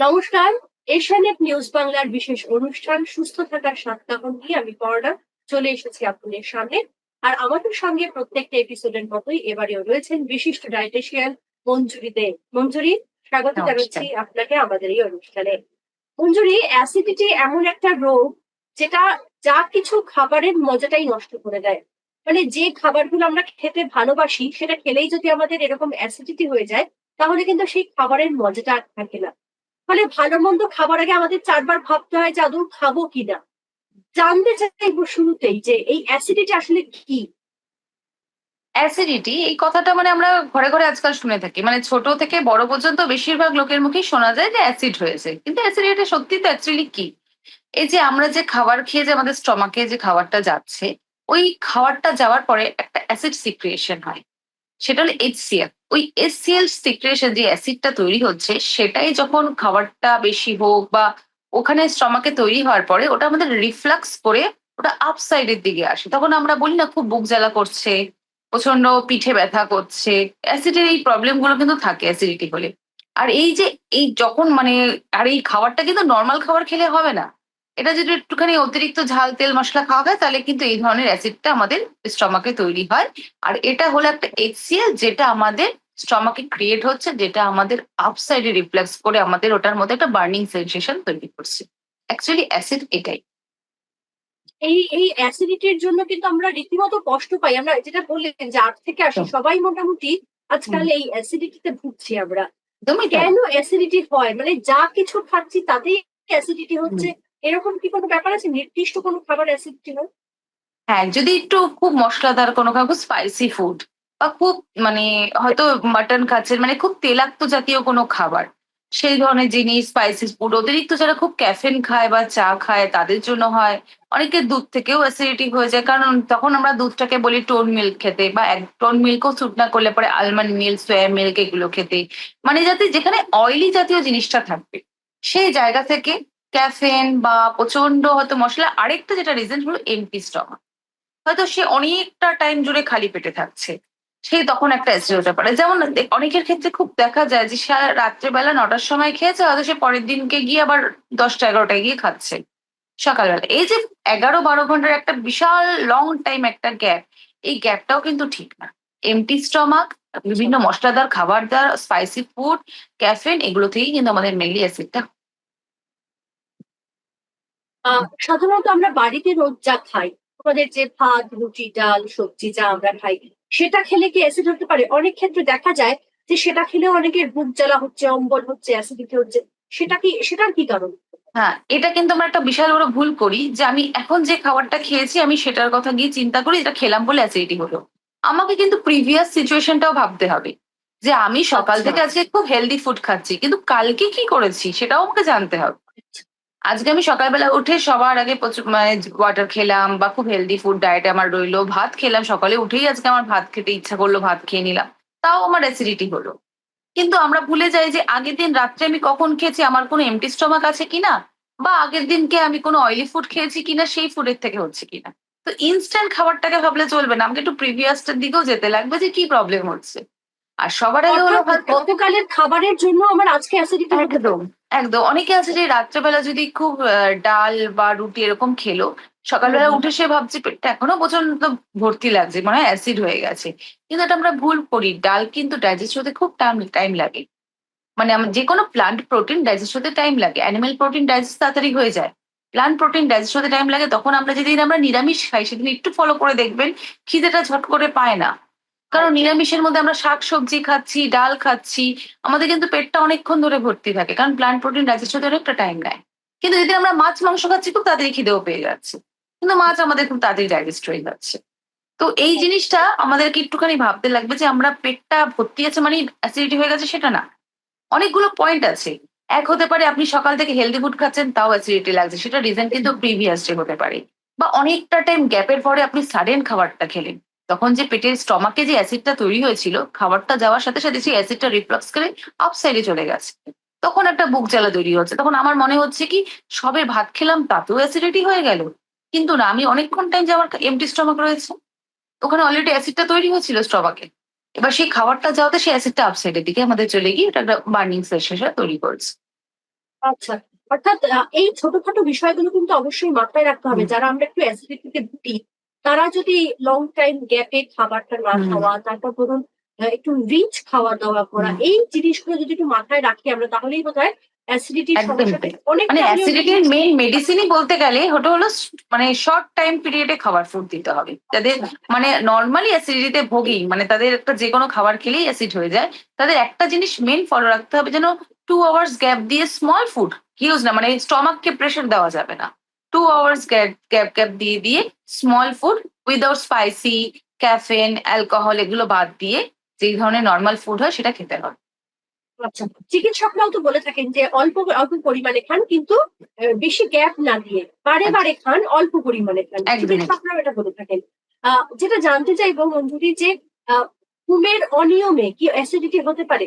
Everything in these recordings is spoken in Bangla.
নমস্কার এশিয়ানেট নিউজ বাংলার বিশেষ অনুষ্ঠান সুস্থ থাকার সপ্তাহ নিয়ে আমি পর্ণা চলে এসেছি আপনাদের সামনে। আর আমাদের সঙ্গে প্রত্যেকটা এপিসোডের মতোই এবারেও রয়েছেন বিশিষ্ট ডায়েটিশিয়ান মঞ্জুরি দে। মঞ্জুরি স্বাগত জানাচ্ছি আপনাকে আমাদের এই অনুষ্ঠানে। মঞ্জুরি অ্যাসিডিটি এমন একটা রোগ যেটা যা কিছু খাবারের মজাটাই নষ্ট করে দেয়। মানে যে খাবারগুলো আমরা খেতে ভালোবাসি সেটা খেলেই যদি আমাদের এরকম অ্যাসিডিটি হয়ে যায় তাহলে কিন্তু সেই খাবারের মজাটা আর থাকে না। ফলে ভালো মন্দ খাবার আগে আমাদের চারবার ভাবতে হয় যে আদৌ খাব কিনা। জানতে চাইব শুরুতেই যে এই অ্যাসিডিটি আসলে কি? অ্যাসিডিটি এই কথাটা মানে আমরা ঘরে ঘরে আজকাল শুনে থাকি। মানে ছোট থেকে বড় পর্যন্ত বেশিরভাগ লোকের মুখেই শোনা যায় যে অ্যাসিড হয়েছে। কিন্তু অ্যাসিডিটি সত্যি তো অ্যাকচুয়ালি কি? এই যে আমরা যে খাবার খেয়ে যে আমাদের স্টমাকে যে খাবারটা যাচ্ছে, ওই খাবারটা যাওয়ার পরে একটা অ্যাসিড সিক্রিয়েশন হয়। সেটা হলো এইচসিএল ওই এসসিএল সিক্রিয়েশন যে অ্যাসিডটা তৈরি হচ্ছে, সেটাই যখন খাবারটা বেশি হোক বা ওখানে স্টমাকে তৈরি হওয়ার পরে ওটা আমাদের রিফ্লাক্স করে ওটা আপ সাইডের দিকে আসে। তখন আমরা বলি না, খুব বুক জ্বালা করছে প্রচণ্ড পিঠে ব্যথা করছে। অ্যাসিডের এই প্রবলেমগুলো কিন্তু থাকে অ্যাসিডিটি হলে। আর এই যে এই যখন মানে আর এই খাবারটা কিন্তু নর্মাল খাবার খেলে হবে না। এটা যদি একটুখানি অতিরিক্ত ঝাল তেল মশলা খাওয়া হয় তাহলে কিন্তু এই ধরনের অ্যাসিডটা আমাদের স্টমাকে তৈরি হয়। আর এটা হলো একটা এইচসিএল যেটা আমাদের স্টমাকে ক্রিয়েট হচ্ছে যেটা আমাদের আপসাইডে রিফ্লেক্স করে আমাদের ওটার মধ্যে একটা বার্নিং সেন্সেশন তৈরি করছে। অ্যাকচুয়ালি অ্যাসিড এটাই। এই এই অ্যাসিডিটির জন্য কিন্তু আমরা রীতিমতো কষ্ট পাই। আমরা যেটা বললেন যে আট থেকে আসি সবাই মোটামুটি আজকাল এই অ্যাসিডিটিতে ভুগছি আমরা। কেন অ্যাসিডিটি হয়? মানে যা কিছু খাচ্ছি তাতেই অ্যাসিডিটি হচ্ছে। এরকম কি কোনো ব্যাপার আছে? নির্দিষ্ট কোনো খাবার অ্যাসিডিটি হয়? হ্যাঁ যদি একটু খুব মশলাদার কোনো খাবার স্পাইসি ফুড বা খুব মানে হয়তো মাটন খাচ্ছেন মানে খুব তেলাক্ত জাতীয় কোনো খাবার, সেই ধরনের জিনিস স্পাইসি ফুড অতিরিক্ত যারা খুব ক্যাফেন খায় বা চা খায়, তাদের জন্য হয়। অনেকের দুধ থেকেও অ্যাসিডিটি হয়ে যায়। কারণ তখন আমরা দুধটাকে বলি টোন মিল্ক খেতে বা এক টোন মিল্কও স্যুট না করলে পরে আলমন্ড মিল্ক সোয়া মিল্ক এগুলো খেতে। মানে যাতে যেখানে অয়েলি জাতীয় জিনিসটা থাকবে, সেই জায়গা থেকে ক্যাফেন বা প্রচণ্ড হয়তো মশলা। আরেকটা যেটা রিজন হলো এমপি স্টমাক হয়তো সে অনেকটা টাইম জুড়ে খালি পেটে থাকছে। সে তখন একটা অ্যাসিড হতে পারে। যেমন অনেকের ক্ষেত্রে খুব দেখা যায় যে সে রাত্রেবেলা নটার সময় খেয়েছে, হয়তো সে পরের দিনকে গিয়ে আবার দশটা এগারোটায় গিয়ে খাচ্ছে সকালবেলা। এই যে এগারো বারো ঘণ্টার একটা বিশাল লং টাইম একটা গ্যাপ এই গ্যাপটাও কিন্তু ঠিক না। এমটি স্টমাক বিভিন্ন মশলাদার খাবার দার স্পাইসি ফুড ক্যাফেন এগুলো থেকেই কিন্তু আমাদের মেনলি অ্যাসিডটা সাধারণত আমরা বাড়িতে রোজ যা খাই আমাদের যে ভাত রুটি ডাল সবজি যা আমরা খাই সেটা খেলে কি অ্যাসিড হতে পারে? অনেক ক্ষেত্রে দেখা যায় যে সেটা খেলে অনেকের বুক জ্বালা হচ্ছে অম্বল হচ্ছে অ্যাসিডিটি হচ্ছে। সেটা কি সেটার কি কারণ? হ্যাঁ এটা কিন্তু আমরা একটা বিশাল বড় ভুল করি যে আমি এখন যে খাবারটা খেয়েছি আমি সেটার কথা গিয়ে চিন্তা করি এটা খেলাম বলে অ্যাসিডিটি হলো। আমাকে কিন্তু প্রিভিয়াস সিচুয়েশনটাও ভাবতে হবে যে আমি সকাল আচ্ছা। থেকে আজকে খুব হেলদি ফুড খাচ্ছি কিন্তু কালকে কি করেছি সেটাও আমাকে জানতে হবে। আজকে আমি সকালবেলা উঠে সবার আগে প্রচুর মানে ওয়াটার খেলাম বা খুব হেলদি ফুড ডায়েট আমার রইল। ভাত খেলাম সকালে উঠেই আজকে আমার ভাত খেতে ইচ্ছা করল ভাত খেয়ে নিলাম। তাও আমার অ্যাসিডিটি হলো। কিন্তু আমরা ভুলে যাই যে আগের দিন রাত্রে আমি কখন খেয়েছি আমার কোনো এমটি স্টমাক আছে কিনা? বা আগের দিনকে আমি কোনো অয়েলি ফুড খেয়েছি কিনা সেই ফুডের থেকে হচ্ছে কিনা? তো ইনস্ট্যান্ট খাবারটাকে ভাবলে চলবে না। আমাকে একটু প্রিভিয়াসটার দিকেও যেতে লাগবে যে কি প্রবলেম হচ্ছে। আর সবার আগে হলো গতকালের খাবারের জন্য আমার আজকে অ্যাসিডিটি একদম। একদম। অনেকে আছে যে রাত্রেবেলা যদি খুব ডাল বা রুটি এরকম খেলো সকালবেলা উঠে সে ভাবছে পেটটা এখনও প্রচণ্ড ভর্তি লাগছে মনে হয় অ্যাসিড হয়ে গেছে। কিন্তু এটা আমরা ভুল করি। ডাল কিন্তু ডাইজেস্ট হতে খুব টাইম টাইম লাগে। মানে আমার যে কোনো প্লান্ট প্রোটিন ডাইজেস্ট হতে টাইম লাগে। অ্যানিমেল প্রোটিন ডাইজেস্ট তাড়াতাড়ি হয়ে যায়। প্লান্ট প্রোটিন ডাইজেস্ট হতে টাইম লাগে তখন আমরা যেদিন আমরা নিরামিষ খাই সেদিন একটু ফলো করে দেখবেন খিদেটা ঝট করে পায় না। কারণ নিরামিষের মধ্যে আমরা শাক সবজি খাচ্ছি, ডাল খাচ্ছি, আমাদের কিন্তু পেটটা অনেকক্ষণ ধরে ভর্তি থাকে, কারণ প্লান্ট প্রোটিন ডাইজেস্ট হতে অনেকটা টাইম নেয়। কিন্তু যদি আমরা মাছ, মাংস খাচ্ছি, খুব তাড়াতাড়ি খিদেও পেয়ে যাচ্ছে। কিন্তু মাছ আমাদের খুব তাড়াতাড়ি ডাইজেস্ট হয়ে যাচ্ছে। তো এই জিনিসটা আমাদেরকে একটুখানি ভাবতে লাগবে যে আমরা পেটটা ভর্তি আছে মানে অ্যাসিডিটি হয়ে গেছে সেটা না। অনেকগুলো পয়েন্ট আছে। এক হতে পারে আপনি সকাল থেকে হেলদি ফুড খাচ্ছেন, তাও অ্যাসিডিটি লাগছে। সেটা রিজন কিন্তু প্রিভিয়াস ডে হতে পারে। বা অনেকটা টাইম গ্যাপের পরে আপনি সাডেন খাবারটা খেলেন। তখন যে পেটের স্টমাকে যে অ্যাসিডটা তৈরি হয়েছিল খাবারটা যাওয়ার সাথে সাথে সেই অ্যাসিডটা রিফ্লাক্স করে আপ সাইডে চলে গেছে। তখন একটা বুক জ্বালা তৈরি হচ্ছে তখন আমার মনে হচ্ছে কি সবে ভাত খেলাম তাতেও অ্যাসিডিটি হয়ে গেল। কিন্তু না আমি অনেকক্ষণ টাইম যে আমার এমটি স্টমাক রয়েছে ওখানে অলরেডি অ্যাসিডটা তৈরি হয়েছিল স্টমাকে এবার সেই খাবারটা যাওয়াতে সেই অ্যাসিডটা আপসাইডের দিকে আমাদের চলে গিয়ে এটা একটা বার্নিং সেশন তৈরি করছে। আচ্ছা অর্থাৎ এই ছোটখাটো বিষয়গুলো কিন্তু অবশ্যই মাথায় রাখতে হবে। যারা আমরা একটু অ্যাসিডিটিতে ভুগি তারা যদি লং টাইম গ্যাপে খাবারটা না খাওয়া তারপর ধরুন একটু রিচ খাওয়া দাওয়া করা। এই জিনিসগুলো যদি একটু মাথায় রাখি আমরা তাহলেই বোধ হয় অনেক মানে অ্যাসিডিটির মেইন মেডিসিনই বলতে গেলে ওটা হলো মানে শর্ট টাইম পিরিয়ডে খাবার ফুড দিতে হবে। যাদের মানে নর্মালি অ্যাসিডিটিতে ভোগী মানে তাদের একটা যে কোনো খাবার খেলেই অ্যাসিড হয়ে যায় তাদের একটা জিনিস মেন ফলো রাখতে হবে যেন টু আওয়ার্স গ্যাপ দিয়ে স্মল ফুড হিউজ না মানে স্টমাককে প্রেশার দেওয়া যাবে না। Two hours gap gap gap দিয়ে দিয়ে small food without spicy caffeine alcohol এগুলো বাদ দিয়ে যেই ধরনের নর্মাল ফুড হয় সেটা খেতে হবে। আচ্ছা চিকিৎসকরাও তো বলে থাকেন যে অল্প অল্প পরিমাণে খান কিন্তু বেশি গ্যাপ না দিয়ে বারে বারে খান অল্প পরিমাণে খান। চিকিৎসকরাও এটা বলে থাকেন। যেটা জানতে চাইব মঞ্জুরি যে ঘুমের অনিয়মে কি অ্যাসিডিটি হতে পারে?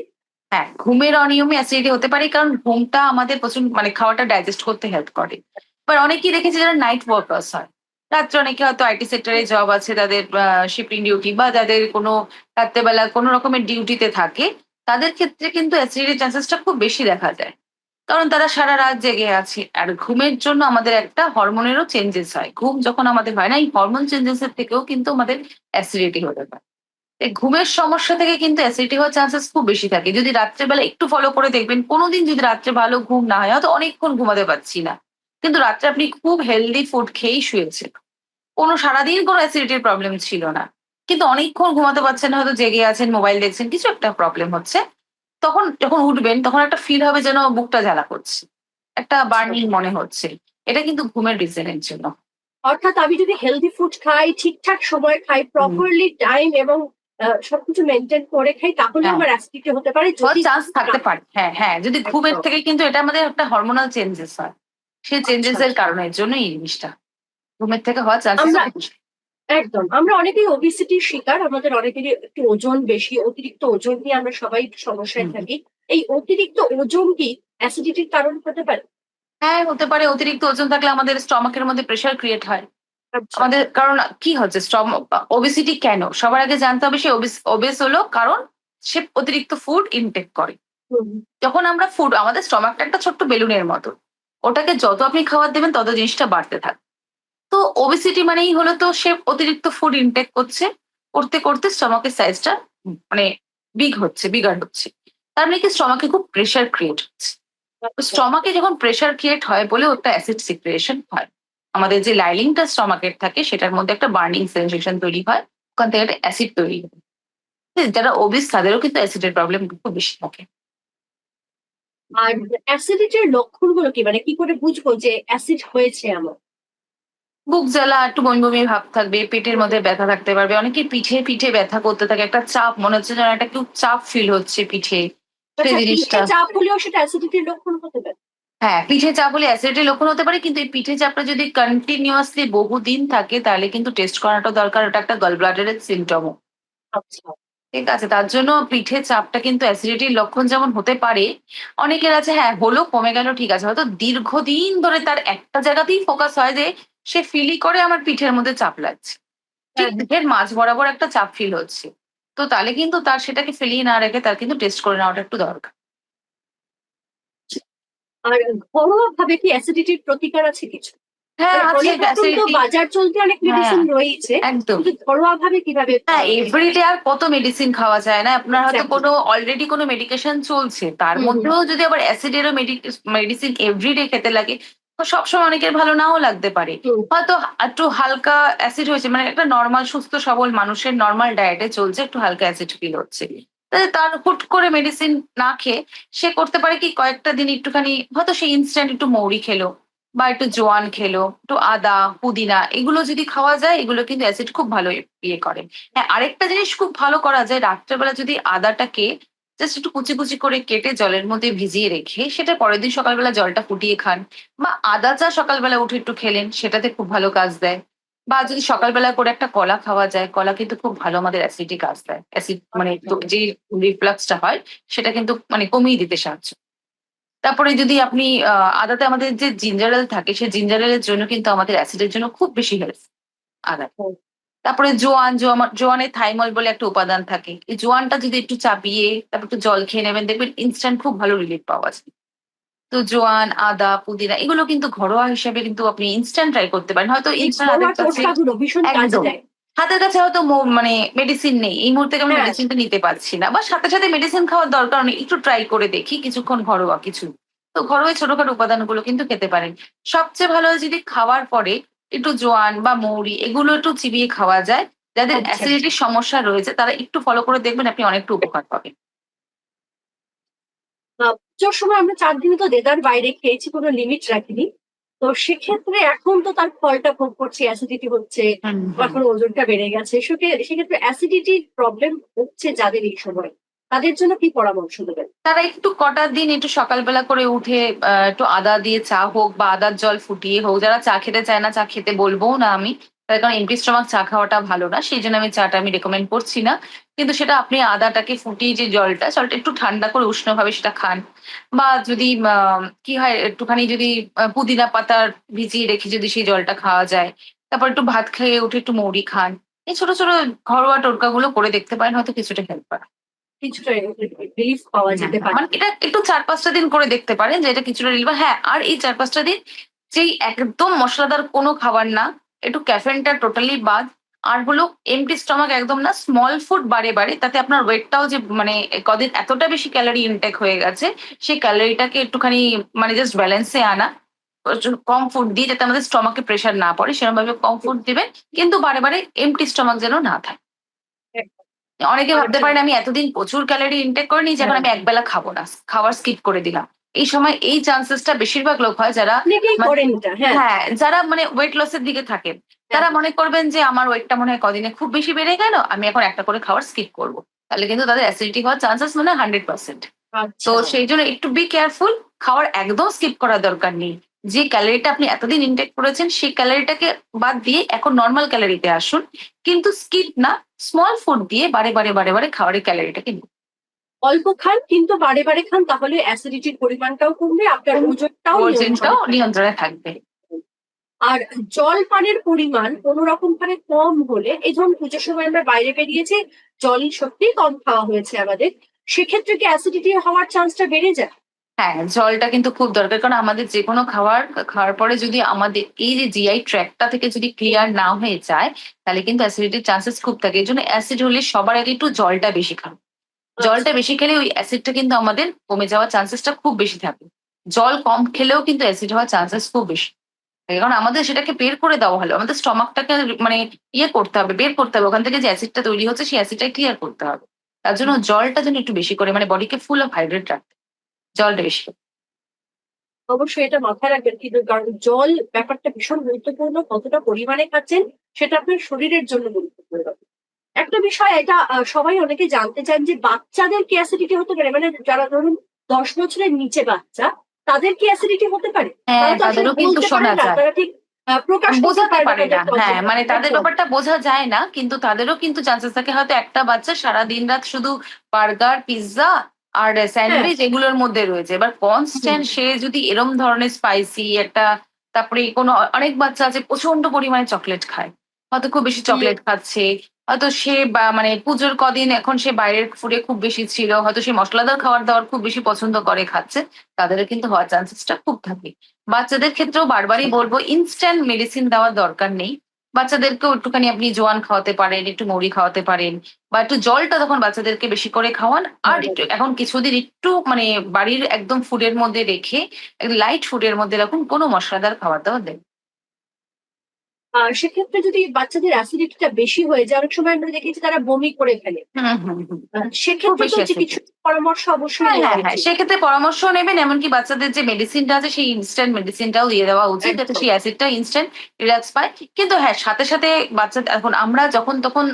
হ্যাঁ ঘুমের অনিয়মে অ্যাসিডিটি হতে পারে কারণ ঘুমটা আমাদের প্রচুর মানে খাওয়াটা ডাইজেস্ট করতে হেল্প করে। এবার অনেকেই দেখেছি যারা নাইট ওয়ার্কার্স হয়। রাত্রে অনেকে হয়তো আইটি সেক্টরে জব আছে, তাদের শিপিং ডিউটি বা যাদের কোনো রাত্রেবেলা কোনো রকমের ডিউটিতে থাকে, তাদের ক্ষেত্রে কিন্তু অ্যাসিডিটির চান্সেসটা খুব বেশি দেখা যায়। কারণ তারা সারা রাত জেগে আছে। আর ঘুমের জন্য আমাদের একটা হরমোনেরও চেঞ্জেস হয়। ঘুম যখন আমাদের হয় না, এই হরমোন চেঞ্জেসের থেকেও কিন্তু আমাদের অ্যাসিডিটি হতে পারে। ঘুমের সমস্যা থেকে কিন্তু অ্যাসিডিটি হওয়ার চান্সেস খুব বেশি থাকে। যদি রাত্রেবেলা একটু ফলো করে দেখবেন, কোনোদিন যদি রাত্রে ভালো ঘুম না হয়, হয়তো অনেকক্ষণ ঘুমাতে পারছি না। কিন্তু রাত্রে আপনি খুব হেলদি ফুড খেয়েই শুয়েছেন। কোনো সারাদিন কোনো অ্যাসিডিটির প্রবলেম ছিল না। কিন্তু অনেকক্ষণ ঘুমাতে পারছেন না, হয়তো জেগে আছেন মোবাইল দেখছেন কিছু একটা প্রবলেম হচ্ছে। তখন যখন উঠবেন তখন একটা ফিল হবে যেন বুকটা জ্বালা করছে। একটা বার্নিং মনে হচ্ছে। এটা কিন্তু ঘুমের রিজনের জন্য। অর্থাৎ আমি যদি হেলদি ফুড খাই ঠিকঠাক সময় খাই প্রপারলি টাইম এবং সবকিছু মেনটেন করে খাই তাহলে হ্যাঁ। আমার অ্যাসিডিটি হতে পারে। যদি চান্স থাকতে পারে। হ্যাঁ হ্যাঁ যদি ঘুমের থেকে কিন্তু এটা আমাদের একটা হরমোনাল চেঞ্জেস হয়। সেই চেঞ্জেস আচ্ছা। এর কারণে এর জন্য এই জিনিসটা। ঘুমের থেকে হওয়া চান্সেস একদম আমরা অনেকেই ওবিসিটির শিকার আমাদের অনেকেরই একটু ওজন বেশি অতিরিক্ত ওজন নিয়ে আমরা সবাই সমস্যায় থাকি। এই অতিরিক্ত ওজন কি অ্যাসিডিটির কারণ হতে পারে? হ্যাঁ হতে পারে অতিরিক্ত ওজন থাকলে আমাদের স্টমাকের মধ্যে প্রেশার ক্রিয়েট হয়। আচ্ছা। আমাদের কারণ কি হচ্ছে ওবিসিটি কেন? সবার আগে জানতে হবে সে ওবেস হলো কারণ সে অতিরিক্ত ফুড ইনটেক করে। যখন আমরা ফুড আমাদের স্টমাকটা একটা ছোট্ট বেলুনের মতো। ওটাকে যত আপনি খাবার দেবেন তত জিনিসটা বাড়তে থাকে। তো ওবেসিটি মানেই হলো তো সে অতিরিক্ত ফুড ইনটেক করছে করতে করতে স্টমাকের সাইজটা মানে বিগ হচ্ছে বিগার হচ্ছে। তার মানে কি? স্টমাকে খুব প্রেশার ক্রিয়েট হচ্ছে। আচ্ছা। স্টমাকে যখন প্রেশার ক্রিয়েট হয় বলে একটা অ্যাসিড সিক্রিয়েশন হয়। আমাদের যে লাইলিংটা স্টমাকের থাকে সেটার মধ্যে একটা বার্নিং সেন্সেশন তৈরি হয়। ওখান থেকে একটা অ্যাসিড তৈরি হয়। যারা ওবিস তাদেরও কিন্তু অ্যাসিডের প্রবলেম খুব বেশি থাকে। আর অ্যাসিডিটির লক্ষণগুলো কি? মানে কি করে বুঝব যে অ্যাসিড হয়েছে আমার বুক জ্বালা একটু বমি বমি ভাব থাকবে পেটের মধ্যে ব্যথা থাকতে পারবে অনেকে পিঠে পিঠে ব্যথা করতে থাকে একটা চাপ মনে হচ্ছে যেন একটা খুব চাপ ফিল হচ্ছে পিঠে। আচ্ছা, জিনিসটা। চাপ হলেও সেটা অ্যাসিডিটির লক্ষণ হতে পারে। হ্যাঁ পিঠে চাপ হলে অ্যাসিডিটির লক্ষণ হতে পারে কিন্তু এই পিঠে চাপটা যদি কন্টিনিউয়াসলি বহুদিন থাকে তাহলে কিন্তু টেস্ট করাটা দরকার ওটা একটা গল ব্লাডারের সিমটমও আচ্ছা। ঠিক আছে তার জন্য পিঠে চাপটা কিন্তু অ্যাসিডিটির লক্ষণ যেমন হতে পারে অনেকের আছে হ্যাঁ হলো কমে গেল ঠিক আছে হয়তো দীর্ঘদিন ধরে তার একটা জায়গাতেই ফোকাস হয় যে সে ফিলই করে আমার পিঠের মধ্যে চাপ লাগছে। হ্যাঁ। পিঠের মাঝ বরাবর একটা চাপ ফিল হচ্ছে। তো তাহলে কিন্তু তার সেটাকে ফেলিয়ে না রেখে তার কিন্তু টেস্ট করে নেওয়াটা একটু দরকার। আর ঘরোয়া ভাবে কি অ্যাসিডিটির প্রতিকার আছে কিছু? হ্যাঁ আছে অনেক রকম তো অ্যাসিডিটি বাজার চলতে অনেক মেডিসিন রয়েছে। একদম। ঘরোয়া ভাবে কীভাবে হ্যাঁ এভরিডে আর কত মেডিসিন খাওয়া যায় না? আপনার হয়তো কোনো অলরেডি কোনো মেডিকেশন চলছে। তার মধ্যেও যদি আবার অ্যাসিডেরও মেডিসিন এভরিডে খেতে লাগে সবসময় অনেকের ভালো নাও লাগতে পারে। হয়তো একটু হালকা অ্যাসিড হয়েছে মানে একটা নর্মাল সুস্থ সবল মানুষের নর্মাল ডায়েটে চলছে একটু হালকা অ্যাসিড ফিল হচ্ছে। তার হুট করে মেডিসিন না খেয়ে সে করতে পারে কি কয়েকটা দিন একটুখানি হয়তো সে ইনস্ট্যান্ট একটু মৌরি খেলো। বা একটু জোয়ান খেলো একটু আদা পুদিনা এগুলো যদি খাওয়া যায় এগুলো কিন্তু অ্যাসিড খুব ভালো ইয়ে করে। হ্যাঁ আরেকটা জিনিস খুব ভালো করা যায় রাত্রেবেলা যদি আদাটাকে জাস্ট একটু কুচি কুচি করে কেটে জলের মধ্যে ভিজিয়ে রেখে সেটা পরের দিন সকালবেলা জলটা ফুটিয়ে খান বা আদা চা সকালবেলা উঠে একটু খেলেন সেটাতে খুব ভালো কাজ দেয়। বা যদি সকালবেলা করে একটা কলা খাওয়া যায় কলা কিন্তু খুব ভালো আমাদের অ্যাসিডে কাজ দেয়। অ্যাসিড মানে তো যে রিফ্লাক্সটা হয় সেটা কিন্তু মানে কমিয়ে দিতে সাহায্য তারপরে যদি আপনি আদাতে আমাদের যে জিঞ্জারেল থাকে সেই জিঞ্জারেলের জন্য কিন্তু আমাদের অ্যাসিডের জন্য খুব বেশি হেল্প আদা তারপরে জোয়ান জোয়ান- জোয়ানে থাইমল বলে একটা উপাদান থাকে। এই জোয়ানটা যদি একটু চাপিয়ে তারপর একটু জল খেয়ে নেবেন দেখবেন ইনস্ট্যান্ট খুব ভালো রিলিফ পাওয়া যায়। তো জোয়ান আদা পুদিনা এগুলো কিন্তু ঘরোয়া হিসেবে কিন্তু আপনি ইনস্ট্যান্ট ট্রাই করতে পারেন। হয়তো ইনস্ট্যান্ট ভীষণ হাতের কাছে হয়তো মানে মেডিসিন নেই। এই মুহূর্তে আমি হ্যাঁ। মেডিসিনটা নিতে পারছি না। বা সাথে সাথে মেডিসিন খাওয়ার দরকার নেই। একটু ট্রাই করে দেখি কিছুক্ষণ ঘরোয়া কিছু। তো ঘরোয়া ছোটখাটো উপাদানগুলো কিন্তু খেতে পারেন। সবচেয়ে ভালো যদি খাওয়ার পরে একটু জোয়ান বা মৌরি এগুলো একটু চিবিয়ে খাওয়া যায়। যাদের আচ্ছা। অ্যাসিডিটির সমস্যা রয়েছে তারা একটু ফলো করে দেখবেন আপনি অনেকটা উপকার পাবেন। পুজোর সময় আমরা চার দিন তো দেদার বাইরে খেয়েছি কোনো লিমিট রাখিনি। তো সেক্ষেত্রে এখন তো তার ফলটা ভোগ করছি অ্যাসিডিটি হচ্ছে এখন ওজনটা বেড়ে গেছে। সেক্ষেত্রে অ্যাসিডিটির প্রবলেম হচ্ছে যাদের এই সময়। তাদের জন্য কি পরামর্শ দেবেন? তারা একটু কটার দিন একটু সকালবেলা করে উঠে একটু আদা দিয়ে চা হোক বা আদার জল ফুটিয়ে হোক যারা চা খেতে চায় না চা খেতে বলব না আমি। তার কারণ এমপি স্টমাক চা খাওয়াটা ভালো না সেই জন্য আমি চাটা আমি রেকমেন্ড করছি না। কিন্তু সেটা আপনি আদাটাকে ফুটিয়ে যে জলটা জলটা একটু ঠান্ডা করে উষ্ণভাবে সেটা খান। বা যদি কি হয় একটুখানি যদি পুদিনা পাতার ভিজিয়ে রেখে যদি সেই জলটা খাওয়া যায় তারপর একটু ভাত খেয়ে উঠে একটু মৌরি খান। এই ছোট ছোট ঘরোয়া টোটকাগুলো করে দেখতে পারেন হয়তো কিছুটা হেল্প পারে কিছুটা রিলিফ পাওয়া যেতে পারে। মানে এটা একটু চার পাঁচটা দিন করে দেখতে পারেন যে এটা কিছুটা হ্যাঁ আর এই চার পাঁচটা দিন যেই একদম মশলাদার কোনো খাবার না একটু ক্যাফেনটা টোটালি বাদ। আর হলো এমটি স্টমাক একদম না স্মল ফুড বারে বারে, তাতে আপনার ওয়েটটাও যে মানে কদিন এতটা বেশি ক্যালোরি ইনটেক হয়ে গেছে, সেই ক্যালোরিটাকে একটুখানি মানে জাস্ট ব্যালেন্সে আনা। কম ফুড দিয়ে যাতে আমাদের স্টমাকে প্রেশার না পড়ে সেরকম ভাবে কম ফুড দিবেন, কিন্তু বারে বারে এমটি স্টমাক যেন না থাকে। অনেকে ভাবতে পারেন আমি এতদিন প্রচুর ক্যালোরি ইনটেক করে নিয়েছি এখন আমি একবেলা খাব না খাবার স্কিপ করে দিলাম। এই সময় এই চান্সেসটা বেশিরভাগ লোক হয় যারা মানে- হ্যাঁ। হ্যাঁ যারা মানে ওয়েট লসের দিকে থাকেন তারা মনে করবেন যে আমার ওয়েটটা মনে হয় কদিনে খুব বেশি বেড়ে গেল আমি এখন একটা করে খাবার স্কিপ করব। তাহলে কিন্তু তাদের অ্যাসিডিটি হওয়ার চান্সেস মানে হান্ড্রেড পার্সেন্ট। তো সেই জন্য একটু বি কেয়ারফুল খাওয়ার একদম স্কিপ করার দরকার নেই। যে ক্যালোরিটা আপনি এতদিন ইনটেক করেছেন সেই ক্যালোরিটাকে বাদ দিয়ে এখন নর্মাল ক্যালোরিতে আসুন। কিন্তু স্কিপ না স্মল ফুড দিয়ে বারে বারে বারে বারে খাবারের ক্যালোরিটাকে নিন অল্প খান কিন্তু বারে বারে খান তাহলে অ্যাসিডিটির পরিমাণটাও কমবে আপনার ওজনটাও নিয়ন্ত্রণে থাকবে। আর জল পানের পরিমাণ কোন রকম ভাবে কম হলে এই ধরুন পুজোর সময় আমরা বাইরে বেরিয়েছি জল সত্যি কম খাওয়া হয়েছে আমাদের সেক্ষেত্রে কি অ্যাসিডিটি হওয়ার চান্সটা বেড়ে যায়? হ্যাঁ জলটা কিন্তু খুব দরকার কারণ আমাদের যে কোনো খাবার খাওয়ার পরে যদি আমাদের এই যে জিআই ট্র্যাকটা থেকে যদি ক্লিয়ার না হয়ে যায় তাহলে কিন্তু অ্যাসিডিটির চান্সেস খুব থাকে। এই জন্য অ্যাসিড হলে সবার আগে একটু জলটা বেশি খান। জলটা বেশি খেলে ওই অ্যাসিডটা কিন্তু আমাদের কমে যাওয়ার চান্সেসটা খুব বেশি থাকে। জল কম খেলেও কিন্তু অ্যাসিড হওয়ার চান্সেস খুব বেশি কারণ আমাদের সেটাকে বের করে দেওয়া হলো আমাদের স্টমাকটাকে মানে ইয়ে করতে হবে বের করতে হবে। ওখান থেকে যে অ্যাসিডটা তৈরি হচ্ছে সেই অ্যাসিডটা ক্লিয়ার করতে হবে। তার জন্য জলটা যেন একটু বেশি করে মানে বডিকে ফুল অফ হাইড্রেট রাখতে। জলটা বেশি অবশ্যই এটা মাথায় রাখবেন কিন্তু কারণ জল ব্যাপারটা ভীষণ গুরুত্বপূর্ণ কতটা পরিমাণে খাচ্ছেন সেটা আপনার শরীরের জন্য গুরুত্বপূর্ণ। একটা বিষয় এটা সবাই অনেকে জানতে চান যে বাচ্চাদের কি অ্যাসিডিটি হতে পারে? মানে যারা ধরুন দশ বছরের নিচে বাচ্চা তাদের কি অ্যাসিডিটি হতে পারে? হ্যাঁ তাদেরও কিন্তু শোনা যায়। তারা ঠিক আহ, প্রকাশ বোঝাতে পারে পারে না। তাদের হ্যাঁ মানে তাদের ব্যাপারটা বোঝা যায় না কিন্তু তাদেরও কিন্তু চান্সেস থাকে হয়তো একটা বাচ্চা সারা দিন রাত শুধু বার্গার পিৎজা আর স্যান্ডউইচ এগুলোর মধ্যে রয়েছে। এবার কনস্ট্যান্ট সে যদি এরম ধরনের স্পাইসি একটা তারপরে কোনো অনেক বাচ্চা আছে প্রচণ্ড পরিমাণে চকলেট খায়। হয়তো খুব বেশি চকলেট খাচ্ছে হয়তো সে বা মানে পুজোর কদিন এখন সে বাইরের ফুডে খুব বেশি ছিল হয়তো সে মশলাদার খাবার দাবার খুব বেশি পছন্দ করে খাচ্ছে। তাদের কিন্তু হওয়ার চান্সেসটা খুব থাকে। বাচ্চাদের ক্ষেত্রেও বারবারই বলব ইনস্ট্যান্ট মেডিসিন দেওয়ার দরকার নেই। বাচ্চাদেরকেও একটুখানি আপনি জোয়ান খাওয়াতে পারেন একটু মুড়ি খাওয়াতে পারেন বা একটু জলটা তখন বাচ্চাদেরকে বেশি করে খাওয়ান। আর একটু এখন কিছুদিন একটু মানে বাড়ির একদম ফুডের মধ্যে রেখে লাইট ফুডের মধ্যে রাখুন কোনো মশলাদার খাবার দাবার দেন আহ, সেক্ষেত্রে যদি বাচ্চাদের অ্যাসিডিটিটা বেশি হয়ে যায় অনেক সময় আমরা দেখেছি তারা বমি করে ফেলে সেক্ষেত্রে। চিকিৎসক পরামর্শ অবশ্যই হ্যাঁ হ্যাঁ হ্যাঁ সেক্ষেত্রে পরামর্শ নেবেন এমনকি বাচ্চাদের যে মেডিসিনটা আছে সেই ইনস্ট্যান্ট মেডিসিনটাও দিয়ে দেওয়া উচিত যাতে। সেই অ্যাসিডটা ইনস্ট্যান্ট রিল্যাক্স পায় কিন্তু হ্যাঁ সাথে সাথে বাচ্চা এখন আমরা যখন তখন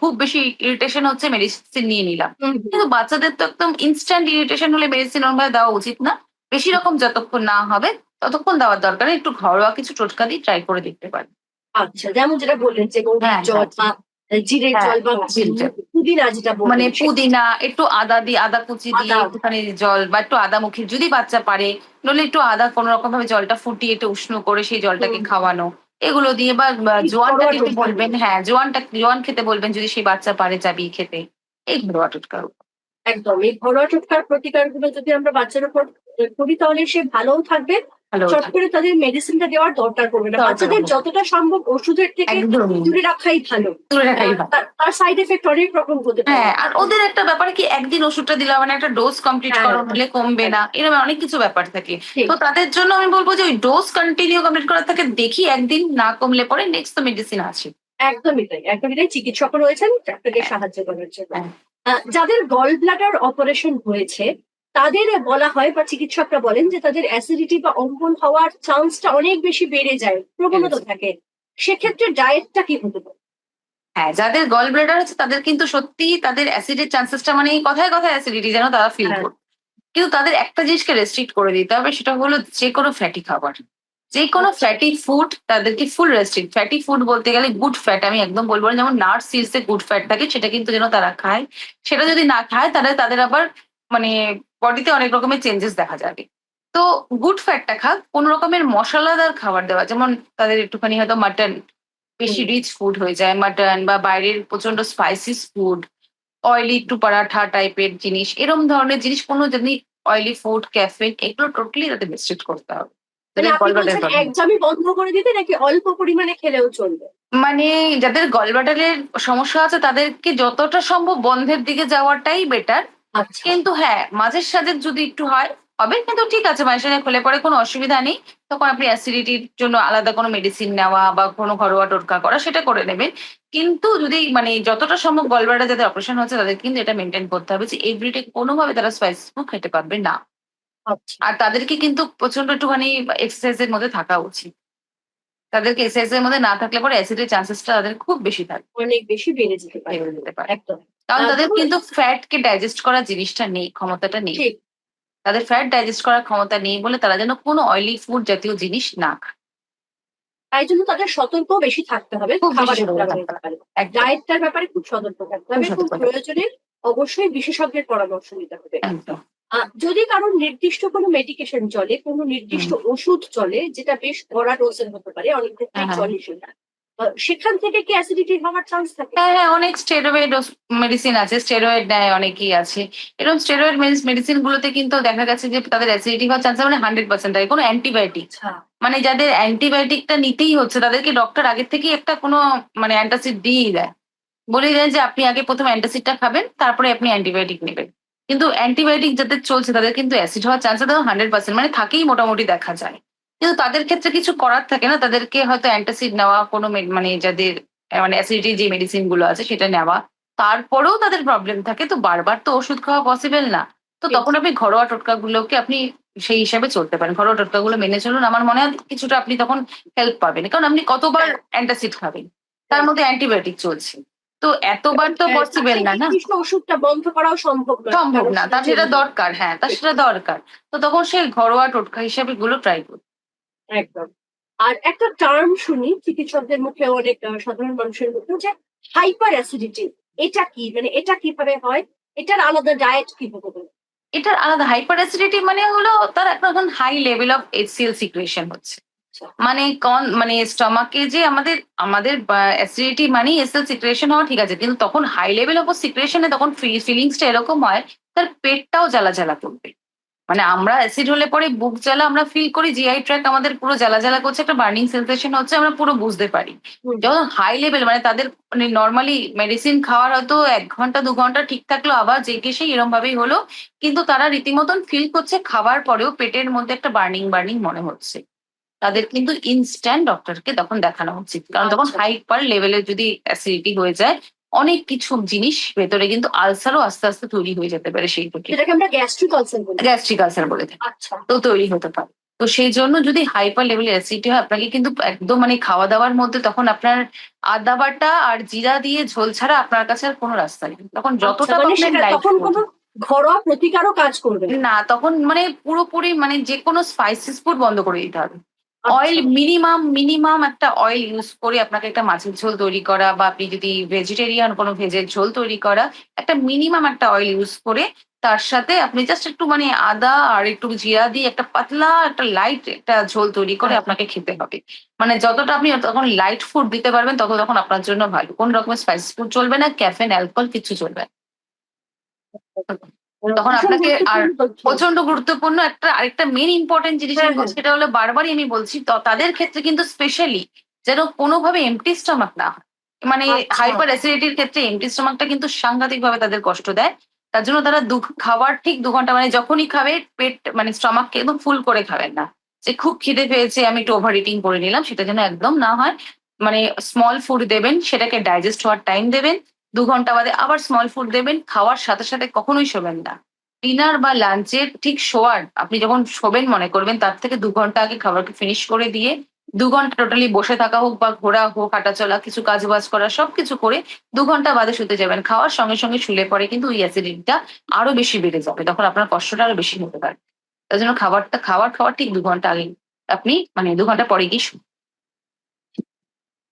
খুব বেশি ইরিটেশন হচ্ছে মেডিসিন নিয়ে নিলাম। কিন্তু বাচ্চাদের তো একদম ইনস্ট্যান্ট ইরিটেশন হলে মেডিসিন ওরকম দেওয়া উচিত না বেশি রকম যতক্ষণ না হবে ততক্ষণ দেওয়ার দরকার। একটু ঘরোয়া কিছু টোটকা দিয়ে ট্রাই করে দেখতে পারেন আচ্ছা যেমন যেটা বললেন যে গরুর হ্যাঁ, জল বা জিরের হ্যাঁ, জল বা পুদিনা যেটা মানে পুদিনা একটু আদা দিয়ে আদা কুচি দিয়ে। একটুখানি জল বা একটু আদা মুখে যদি বাচ্চা পারে নইলে একটু আদা কোনো রকম ভাবে জলটা ফুটিয়ে একটু উষ্ণ করে সেই জলটাকে খাওয়ানো। এগুলো দিয়ে বা জোয়ানটা খেতে বলবেন হ্যাঁ জোয়ানটা জোয়ান খেতে বলবেন যদি সেই বাচ্চা পারে চাবিয়ে খেতে। এই ঘরোয়া টোটকা একদম এই ঘরোয়া টোটকার প্রতিকারগুলো যদি আমরা বাচ্চার উপর করি তাহলে সে ভালোও থাকবে চট করে তাদের মেডিসিনটা দেওয়ার দরকার পড়বে না। বাচ্চাদের যতটা সম্ভব ওষুধের থেকে দূরে রাখাই ভালো। তার- সাইড এফেক্ট অনেক রকম হতে পারে। হ্যাঁ আর ওদের একটা ব্যাপার কি একদিন ওষুধটা দিলাম মানে একটা ডোজ কমপ্লিট হ্যাঁ। করো হলে কমবে না এরকম অনেক কিছু ব্যাপার থাকে। তো তাদের জন্য আমি বলব যে ওই ডোজ কন্টিনিউ কমপ্লিট করা থাকে দেখি একদিন না কমলে পরে নেক্সট তো মেডিসিন আছে। একদমই তাই একদমই তাই। চিকিৎসক রয়েছেন আপনাকে সাহায্য করার জন্য। হ্যাঁ। যাদের গল ব্লাডার অপারেশন হয়েছে তাদের বলা হয় বা চিকিৎসকরা বলেন যে তাদের অ্যাসিডিটি বা অম্বল হওয়ার চান্সটা অনেক বেশি বেড়ে যায় প্রবণতা থাকে। সেক্ষেত্রে ডায়েটটা কি হতে পারে? হ্যাঁ যাদের গল ব্লাডার আছে তাদের কিন্তু সত্যি তাদের অ্যাসিডের চান্সেসটা মানে কথায় কথায় অ্যাসিডিটি যেন তারা ফিল করে কিন্তু তাদের একটা জিনিসকে রেস্ট্রিক্ট করে দিতে হবে সেটা হলো যে কোনো ফ্যাটি খাবার। যে কোনো আচ্ছা। ফ্যাটি ফুড তাদেরকে ফুল রেস্ট্রিক্ট ফ্যাটি ফুড বলতে গেলে গুড ফ্যাট আমি একদম বলব না যেমন নার্স সিলসে গুড ফ্যাট থাকে সেটা কিন্তু যেন তারা খায়। সেটা যদি না খায় তাহলে তাদের আবার মানে বডিতে অনেক রকমের চেঞ্জেস দেখা যাবে। তো গুড ফ্যাটটা খাক কোন রকমের মশলাদার খাবার দেওয়া যেমন তাদের একটুখানি হয়তো মাটন বেশি রিচ ফুড হয়ে যায় মাটন বা বাইরের প্রচণ্ড স্পাইসিস ফুড অয়েলি একটু পরাঠা টাইপের জিনিস এরম ধরনের জিনিস কোনো যদি অয়েলি ফুড ক্যাফেন এগুলো টোটালি তাদের রেস্ট্রিক্ট করতে হবে। মানে। একদমই বন্ধ করে দিতে নাকি অল্প পরিমাণে খেলেও চলবে? মানে যাদের গলবাটারের সমস্যা আছে তাদেরকে যতটা সম্ভব বন্ধের দিকে যাওয়াটাই বেটার কিন্তু হ্যাঁ মাঝের সাজের যদি একটু হয় হবে। কিন্তু ঠিক আছে মাঝে সাঝে খুলে পরে কোনো অসুবিধা নেই। তখন আপনি অ্যাসিডিটির জন্য আলাদা কোনো মেডিসিন নেওয়া বা কোনো ঘরোয়া টোটকা করা সেটা করে নেবেন। কিন্তু যদি মানে যতটা সম্ভব গলবাটা যাদের অপারেশন হচ্ছে তাদের কিন্তু এটা মেনটেন করতে হবে যে এভরিডে কোনোভাবে তারা স্পাইসিস ফুড খেতে পারবে না। আচ্ছা। আর তাদেরকে কিন্তু প্রচণ্ড একটুখানি এক্সারসাইজের মধ্যে থাকা উচিত। তাদেরকে এক্সারসাইজের মধ্যে না থাকলে পরে অ্যাসিডের চান্সেসটা তাদের খুব বেশি থাকে। অনেক বেশি বেড়ে যেতে পারে। বেড়ে যেতে পারে। একদম। কারণ তাদের কিন্তু ফ্যাট কে ডাইজেস্ট করার জিনিসটা নেই ক্ষমতাটা নেই। ঠিক। তাদের ফ্যাট ডাইজেস্ট করার ক্ষমতা নেই বলে তারা যেন কোনো অয়েলি ফুড জাতীয় জিনিস না খায়। তাই জন্য তাদের সতর্ক বেশি থাকতে হবে ডায়েটটার ব্যাপারে। খুব সতর্ক থাকতে হবে খুব এবং প্রয়োজনে অবশ্যই বিশেষজ্ঞের পরামর্শ নিতে হবে। একদম। যদি কারোর নির্দিষ্ট কোনো মেডিকেশন চলে কোনো নির্দিষ্ট ওষুধ চলে যেটা বেশ কড়া ডোজের হতে পারে অনেক ক্ষেত্রে হ্যাঁ। চলে সেটা সেখান থেকে কি অ্যাসিডিটি হওয়ার চান্স থাকে? হ্যাঁ হ্যাঁ অনেক স্টেরয়েড মেডিসিন আছে স্টেরয়েড নেয় অনেকেই আছে। এরকম স্টেরয়েড মেডিসিন গুলোতে কিন্তু দেখা গেছে যে তাদের অ্যাসিডিটি হওয়ার চান্স মানে হান্ড্রেড পার্সেন্ট থাকে কোনো অ্যান্টিবায়োটিক আচ্ছা। মানে যাদের অ্যান্টিবায়োটিকটা নিতেই হচ্ছে তাদেরকে ডক্টর আগের থেকেই একটা কোনো মানে অ্যান্টাসিড দিয়েই দেয়। বলে দেয় যে আপনি আগে প্রথমে অ্যান্টাসিডটা খাবেন তারপরে আপনি অ্যান্টিবায়োটিক নেবেন। কিন্তু অ্যান্টিবায়োটিক যাদের চলছে তাদের কিন্তু অ্যাসিড হওয়ার চান্স তো হান্ড্রেড পার্সেন্ট মানে থাকেই মোটামুটি দেখা যায়। কিন্তু তাদের ক্ষেত্রে কিছু করার থাকে না তাদেরকে হয়তো অ্যান্টাসিড নেওয়া কোনো মানে যাদের মানে অ্যাসিডিটি যে মেডিসিনগুলো আছে সেটা নেওয়া। তারপরেও তাদের প্রবলেম থাকে তো বারবার তো ওষুধ খাওয়া পসিবল না। তো তখন আপনি ঘরোয়া টোটকাগুলোকে আপনি সেই হিসাবে চলতে পারেন। ঘরোয়া টোটকাগুলো মেনে চলুন। আমার মনে হয় কিছুটা আপনি তখন হেল্প পাবেন। কারণ আপনি কতবার অ্যান্টাসিড খাবেন তার মধ্যে অ্যান্টিবায়োটিক চলছে। তো এতবার তো হ্যাঁ, পসিবল না না? ওষুধটা বন্ধ করাও সম্ভব নয়। সম্ভব না তার সেটা দরকার হ্যাঁ তার সেটা দরকার। তো তখন সে ঘরোয়া টোটকা হিসাবে গুলো ট্রাই করবে একদম। আর একটা টার্ম শুনি চিকিৎসকদের মুখে অনেক সাধারণ মানুষের মুখে যে হাইপার অ্যাসিডিটি এটা কি? মানে এটা কীভাবে হয়? এটার আলাদা ডায়েট কীভাবে এটার আলাদা হাইপার অ্যাসিডিটি মানে হলো তার একটা high level of HCL secretion হচ্ছে। মানে কন মানে স্টমাকে যে আমাদের আমাদের অ্যাসিডিটি মানে এসএল সিক্রেশন হওয়া ঠিক আছে কিন্তু তখন হাই লেভেল অফ সিক্রেশনে তখন ফিলিংসটা এরকম হয় তার পেটটাও জ্বালা জ্বালা করবে। মানে আমরা অ্যাসিড হলে পরে বুক জ্বালা আমরা ফিল করি জিআই ট্র্যাক আমাদের পুরো জ্বালা জ্বালা করছে একটা বার্নিং সেন্সেশন হচ্ছে আমরা পুরো বুঝতে পারি। যখন হাই লেভেল মানে তাদের মানে নর্মালি মেডিসিন খাওয়ার হয়তো এক ঘণ্টা দু ঘণ্টা ঠিক থাকল আবার জেগে সেই এরম ভাবেই হলো কিন্তু তারা রীতিমতন ফিল করছে খাবার পরেও পেটের মধ্যে একটা বার্নিং বার্নিং মনে হচ্ছে। তাদের কিন্তু ইনস্ট্যান্ট ডক্টরকে তখন দেখানো উচিত। কারণ তখন। হাইপার লেভেলের যদি অ্যাসিডিটি হয়ে যায় অনেক কিছু জিনিস ভেতরে কিন্তু আলসারও আস্তে আস্তে তৈরি হয়ে যেতে পারে সেই যেটাকে আমরা গ্যাস্ট্রিক আলসার বলি। গ্যাস্ট্রিক আলসার বলে থাকে। আচ্ছা। তো তৈরি হতে পারে। তো সেই জন্য যদি হাইপার লেভেলের অ্যাসিডিটি হয় আপনাকে কিন্তু একদম মানে খাওয়া দাওয়ার মধ্যে তখন আপনার আদা বাটা আর জিরা দিয়ে ঝোল ছাড়া আপনার কাছে আর কোনো রাস্তা নেই। তখন যতটা আচ্ছা, মানে সেটা light তখন কোনো ঘরোয়া প্রতিকারও কাজ করবে না। তখন মানে পুরোপুরি মানে যে কোনো স্পাইসিস ফুড বন্ধ করে দিতে হবে। অয়েল মিনিমাম মিনিমাম একটা অয়েল ইউজ করে আপনাকে একটা মাছের ঝোল তৈরি করা বা আপনি যদি ভেজিটেরিয়ান কোনো ভেজের ঝোল তৈরি করা একটা মিনিমাম একটা অয়েল ইউজ করে তার সাথে আপনি জাস্ট একটু মানে আদা আর একটু জিরা দিয়ে একটা পাতলা একটা লাইট একটা ঝোল তৈরি করে। আপনাকে খেতে হবে। মানে যতটা আপনি তখন লাইট ফুড দিতে পারবেন তত তখন আপনার জন্য ভালো। কোন রকমের স্পাইসি ফুড চলবে না ক্যাফেন অ্যালকোহল কিছু চলবে না। তখন আপনাকে আর প্রচণ্ড গুরুত্বপূর্ণ একটা আরেকটা মেন ইম্পর্টেন্ট জিনিস হ্যাঁ, বলছি, সেটা হলো বারবারই আমি বলছি তো তাদের ক্ষেত্রে কিন্তু স্পেশালি যেন কোনোভাবে এমটি স্টমাক না হয়। মানে আচ্ছা। হাইপার অ্যাসিডিটির ক্ষেত্রে এমটি স্টমাকটা কিন্তু সাংঘাতিক ভাবে তাদের কষ্ট দেয়। তার জন্য তারা দু খাবার ঠিক দু ঘণ্টা মানে যখনই খাবে পেট মানে স্টমাককে একদম ফুল করে খাবেন না। যে খুব খিদে পেয়েছে আমি একটু ওভার ইটিং করে নিলাম সেটা যেন একদম না হয়। মানে স্মল ফুড দেবেন সেটাকে ডাইজেস্ট হওয়ার টাইম দেবেন। দু ঘণ্টা বাদে আবার স্মল ফুড দেবেন, খাওয়ার সাথে সাথে কখনোই শোবেন না। ডিনার বা লাঞ্চের ঠিক শোয়ার আপনি যখন শোবেন মনে করবেন, তার থেকে দু ঘণ্টা আগে খাবারকে ফিনিশ করে দিয়ে দু ঘণ্টা টোটালি বসে থাকা হোক বা ঘোরা হোক হাঁটাচলা কিছু কাজ বাজ করা, সবকিছু করে দু ঘণ্টা বাদে শুতে যাবেন। খাওয়ার সঙ্গে সঙ্গে শুলে পরে কিন্তু ওই অ্যাসিডিটিটা আরও বেশি বেড়ে যাবে, তখন আপনার কষ্টটা আরও বেশি হতে পারে। তার জন্য খাবারটা খাবার খাওয়ার ঠিক দু ঘণ্টা আগে আপনি মানে দু ঘণ্টা পরে গিয়ে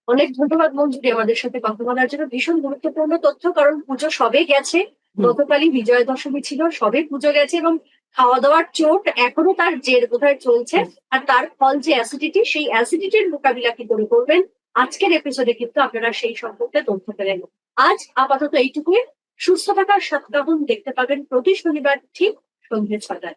অনেক ধন্যবাদ মঞ্জুরি আমাদের সাথে কথা বলার জন্য। ভীষণ গুরুত্বপূর্ণ তথ্য কারণ পুজো সবে গেছে। গতকালই বিজয়া দশমী ছিল সবে পুজো গেছে এবং খাওয়া দাওয়ার চোট এখনও তার জের বোধহয় চলছে আর তার ফল যে অ্যাসিডিটি সেই অ্যাসিডিটির মোকাবিলা কি করে করবেন? আজকের এপিসোডে কিন্তু আপনারা সেই সম্পর্কে তথ্য পেলেন। আজ আপাতত এইটুকুই। সুস্থ থাকার সাত দেখতে পাবেন প্রতি শনিবার ঠিক সন্ধ্যে ছটায়